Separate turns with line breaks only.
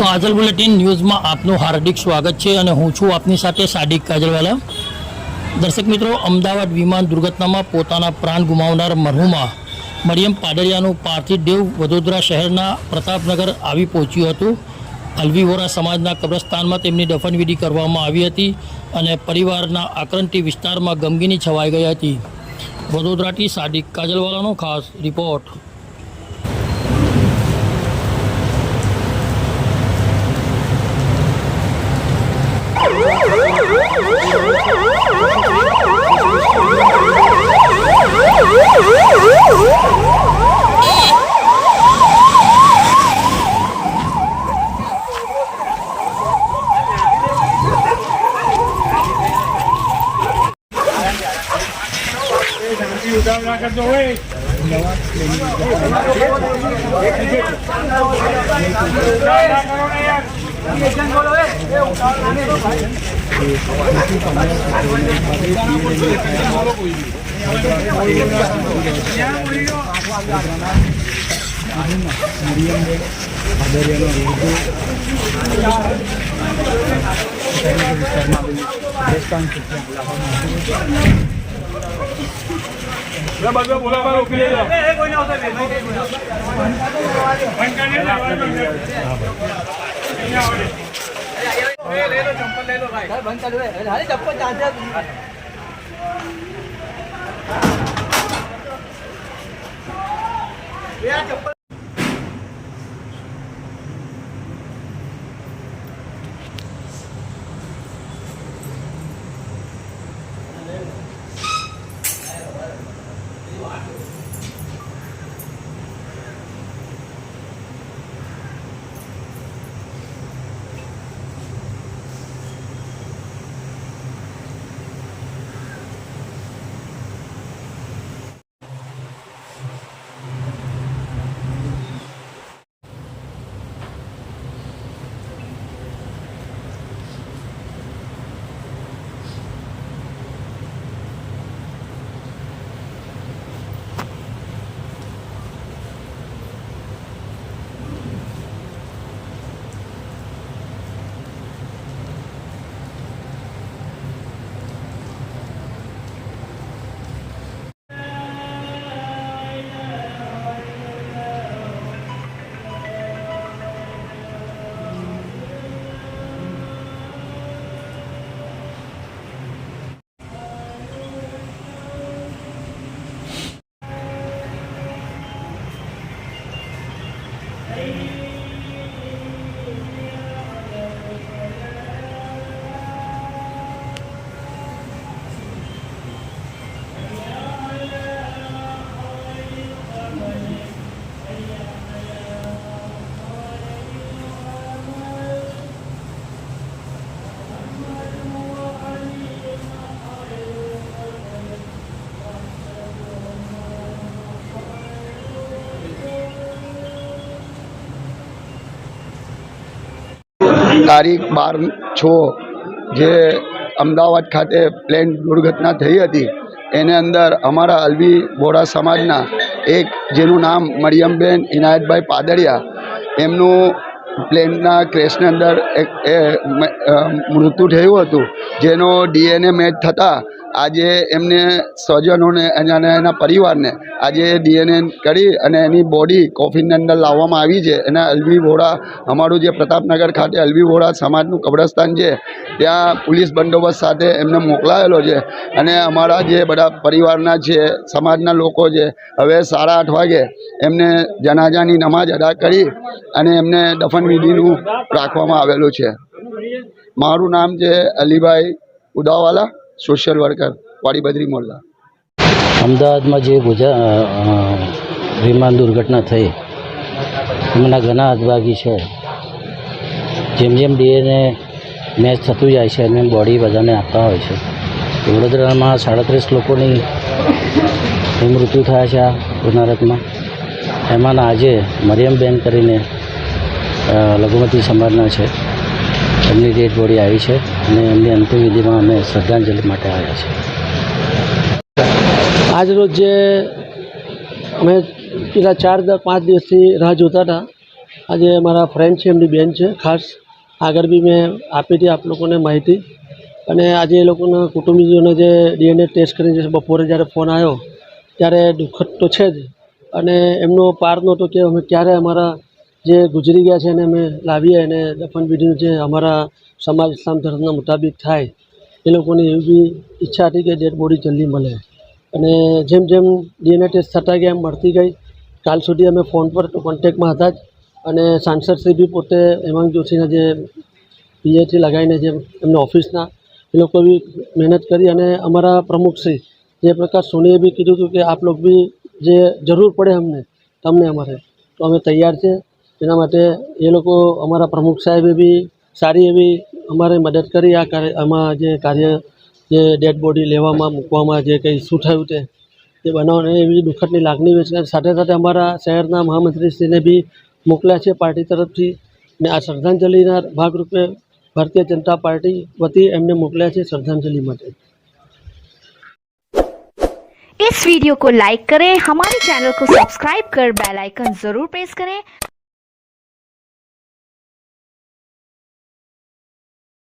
કાજલ bulletin ન્યૂઝમાં આપનું હાર્દિક સ્વાગત છે અને હું છું આપની સાથે સાદિક કાજલવાલા. દર્શક મિત્રો, અમદાવાદ વિમાન દુર્ઘટનામાં પોતાના પ્રાણ ગુમાવનાર મરહુમા મરિયમ પાડરિયાનું પાર્થિવ દેવ વડોદરા શહેરના પ્રતાપનગર આવી પહોંચ્યું હતું. અલવી વોરા સમાજના કબ્રસ્તાનમાં તેમની દફનવિધિ કરવામાં આવી હતી અને પરિવારના આક્રંતી વિસ્તારમાં ગમગીની છવાઈ ગઈ હતી. વડોદરાથી સાદિક કાજલવાલાનો ખાસ રિપોર્ટ.
હોય બધો બોલાવા ઊભી જાઓ.
Amen.
તારીખ બાર છ જે અમદાવાદ ખાતે પ્લેન દુર્ઘટના થઈ હતી, એને અંદર અમારા અલવી બોરા સમાજના એક, જેનું નામ મરિયમબેન ઇનાયતભાઈ પાદડિયા, એમનું પ્લેનના ક્રેશની અંદર એક મૃત્યુ થયું હતું, જેનો ડીએનએ મેચ થતાં આજે એમને સ્વજનોને અને એના પરિવારને આજે ડીએનએ કરી અને એની બોડી કોફિનની અંદર લાવવામાં આવી છે. એના અલવી વોરા અમારું જે પ્રતાપનગર ખાતે અલવી વોરા સમાજનું કબ્રસ્તાન છે, ત્યાં પોલીસ બંદોબસ્ત સાથે એમને મોકલાયેલો છે. અને અમારા જે બધા પરિવારના છે, સમાજના લોકો છે, હવે સાડા આઠ વાગે એમને જનાજાની નમાજ અદા કરી અને એમને દફનવિધિનું રાખવામાં આવેલું છે. મારું નામ છે અલીભાઈ ઉદાવાલા. સોશિયલ વર્કર વાડીબદ્રી મોરલા
અમદાવાદમાં જે ગુજરાત વિમાન દુર્ઘટના થઈ, એમના ઘણા હદભાગી છે. જેમ જેમ ડીએને મેચ થતું જાય છે, એમ બોડી બધાને આપતા હોય છે. વડોદરામાં સાડત્રીસ લોકોની મૃત્યુ થયા છે આ ઉનારતમાં એમાંના આજે મરિયમબેન કરીને લઘુમતી સમાજના છે. એમની ડેડ બોડી આવી છે અને એમની અંતિમવિધિમાં અમે શ્રદ્ધાંજલિ માટે આવ્યા છીએ.
આજરોજ જે અમે પેલા ચાર પાંચ દિવસથી રાહ જોતા હતા.
આજે મારા ફ્રેન્ડ છે, એમની બેન છે, ખાસ આગળ બી મેં આપી હતી આપ લોકોને માહિતી. અને આજે એ લોકોના કુટુંબીઓને જે ડીએનએ ટેસ્ટ કરીને જે બપોરે જ્યારે ફોન આવ્યો, ત્યારે દુઃખદ તો છે જ. અને એમનો પાર નહોતો કે અમે ક્યારે અમારા જે ગુજરી ગયા છે એને અમે લાવીએ અને દફન વિધિનું જે અમારા સમાજ ઇસ્લામ ધર્મના મુતાબિક થાય, એ લોકોની એવી બી ઈચ્છા હતી કે ડેડ બોડી જલ્દી મળે. અને જેમ જેમ ડીએનએ ટેસ્ટ થતા ગયા એમ મળતી ગઈ. કાલ સુધી અમે ફોન પર કોન્ટેકમાં હતા જ. અને સાંસદશ્રી બી પોતે હેમાંગ જોશીના જે પીએથી લગાવીને જે એમના ઓફિસના, એ લોકો બી મહેનત કરી અને અમારા પ્રમુખશ્રી જયપ્રકાશ સોનીએ બી કીધું હતું કે આપ લોકો બી જે જરૂર પડે અમને, તમને અમારે. તો અમે તૈયાર છે. એના માટે એ લોકો અમારા પ્રમુખ સાહેબે બી સારી એવી અમારે મદદ કરી આ કાર્ય આમાં જે કાર્ય જે ડેડ બોડી લેવામાં મૂકવામાં જે કંઈ શું થયું તે તે બનાવને એવી દુઃખદની લાગણી વેચે સાથે સાથે અમારા શહેરના મહામંત્રીશ્રીને બી મોકલ્યા છે પાર્ટી તરફથી ને આ શ્રદ્ધાંજલિના ભાગરૂપે ભારતીય જનતા પાર્ટી વતી એમને મોકલ્યા છે श्रद्धांजलि માટે
इस वीडियो को लाइक करें हमारे चैनल को सब्सक्राइब कर बेल आइकन जरूर प्रेस करें